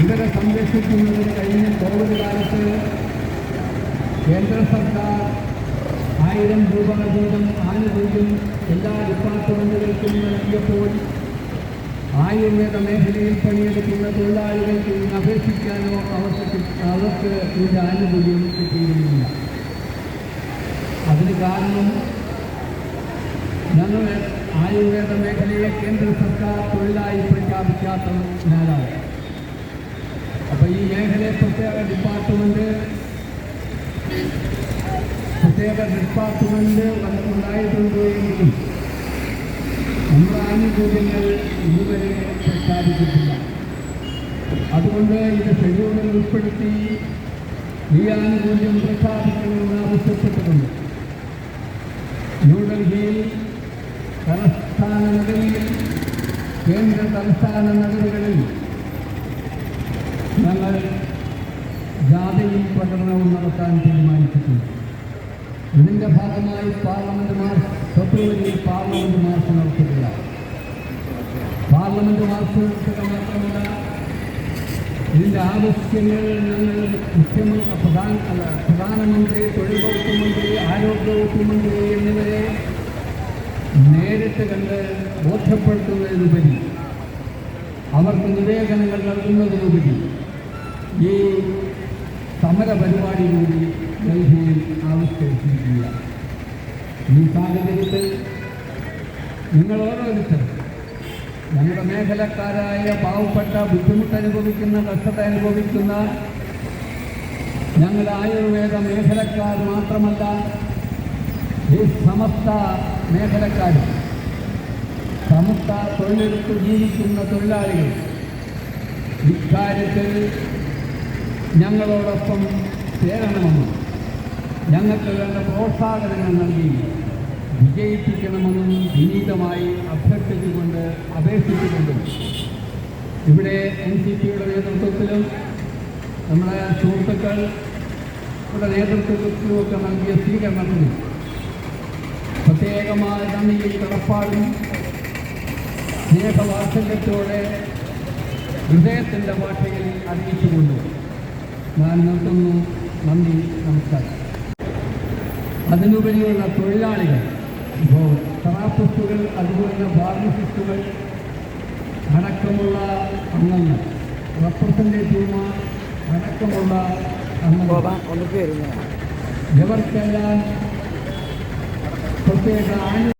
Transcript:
ഇവരെ സംരക്ഷിക്കുന്നതിന് കഴിഞ്ഞ കോവിഡ് കാലത്ത് കേന്ദ്ര സർക്കാർ ആയിരം രൂപ വീതം ആനുകൂല്യം എല്ലാ ഡിപ്പാർട്ട്മെന്റുകൾക്കും നൽകിയപ്പോൾ ആയുർവേദ മേഖലയിൽ പണിയെടുക്കുന്ന തൊഴിലാളികൾക്ക് ഇതിന് അപേക്ഷിക്കാനോ അവർക്ക് അവർക്ക് ഇതിന്റെ ആനുകൂല്യം കിട്ടിയിരുന്നില്ല. അതിന് കാരണം ഞങ്ങൾ ആയുർവേദ മേഖലയെ കേന്ദ്ര സർക്കാർ തൊഴിലായി പ്രഖ്യാപിക്കാത്തതിനാലാണ് ഈ മേഖലയെ പ്രത്യേക ഡിപ്പാർട്ട്മെന്റ് പ്രത്യേക ഡിപ്പാർട്ട്മെന്റ് ഉണ്ടായിട്ടുണ്ട് എങ്കിലും നമ്മുടെ ആനുകൂല്യങ്ങൾ ഇതുവരെ പ്രഖ്യാപിച്ചിട്ടില്ല. അതുകൊണ്ട് ഇത് ഷെഡ്യൂളിൽ ഉൾപ്പെടുത്തി ഈ ആനുകൂല്യം പ്രഖ്യാപിക്കണമെന്ന് ആവശ്യപ്പെട്ടിട്ടുണ്ട്. ന്യൂഡൽഹിയിൽ തലസ്ഥാന നഗരിയിൽ കേന്ദ്ര തലസ്ഥാന നഗരങ്ങളിൽ ഞങ്ങൾ ജാഥയും പ്രകടനവും നടത്താൻ തീരുമാനിച്ചിട്ടുണ്ട്. ഇതിന്റെ ഭാഗമായി പാർലമെന്റ് മാർച്ച് ഫെബ്രുവരിയിൽ പാർലമെന്റ് മാർച്ച് നടത്തുകയാണ് പാർലമെന്റ് മാർച്ച് നടത്തുക മാത്രമല്ല ഇതിന്റെ ആവശ്യങ്ങൾ ഞങ്ങൾ മുഖ്യമന്ത്രി പ്രധാന അല്ല പ്രധാനമന്ത്രി തൊഴിൽ വകുപ്പ് മന്ത്രി ആരോഗ്യ വകുപ്പ് മന്ത്രി എന്നിവരെ നേരിട്ട് കണ്ട് ബോധ്യപ്പെടുത്തുന്നതിനുപരി അവർക്ക് നിവേദനങ്ങൾ നൽകുന്നതിനുപരി ഈ സമര പരിപാടി കൂടി ഡൽഹിയിൽ ആവിഷ്കരിച്ചിരിക്കുക. ഈ സാഹചര്യത്തിൽ നിങ്ങൾ ഓരോരുത്തരും ഞങ്ങളുടെ മേഖലക്കാരായ പാവപ്പെട്ട ബുദ്ധിമുട്ട് അനുഭവിക്കുന്ന കഷ്ടത അനുഭവിക്കുന്ന ഞങ്ങളുടെ ആയുർവേദ മേഖലക്കാർ മാത്രമല്ല ഈ സമസ്ത മേഖലക്കാർ സമസ്ത തൊഴിലെടുത്ത് ജീവിക്കുന്ന തൊഴിലാളികൾ ഇക്കാര്യത്തിൽ ഞങ്ങളോടൊപ്പം ചേരണമെന്നും ഞങ്ങൾക്ക് വേണ്ട പ്രോത്സാഹനങ്ങൾ നൽകി വിജയിപ്പിക്കണമെന്നും വിനീതമായി അഭ്യർത്ഥിച്ചുകൊണ്ട് അപേക്ഷിച്ചുകൊണ്ടും ഇവിടെ എൻ സി പിയുടെ നേതൃത്വത്തിലും നമ്മുടെ സുഹൃത്തുക്കൾ ഇവിടെ നേതൃത്വത്തിലുമൊക്കെ നൽകിയ സ്വീകരണത്തിന് പ്രത്യേകമായ നന്ദിയും കടപ്പാടും സ്നേഹവാത്സല്യത്തോടെ ഹൃദയത്തിന്റെ ഭാഷയിൽ അറിയിച്ചുകൊണ്ട് ഞാൻ നിർത്തുന്നു നന്ദി നമസ്കാരം. അതിനുപരിയുള്ള തൊഴിലാളികൾ ഇപ്പോൾ തെറാപ്പിസ്റ്റുകൾ അതുപോലെ ഫാർമസിസ്റ്റുകൾ അടക്കമുള്ള അംഗങ്ങൾ റെപ്രസെന്റേറ്റീവ്മാർ അടക്കമുള്ള അംഗങ്ങൾ. ഇവർക്കെല്ലാം പ്രത്യേക ആനു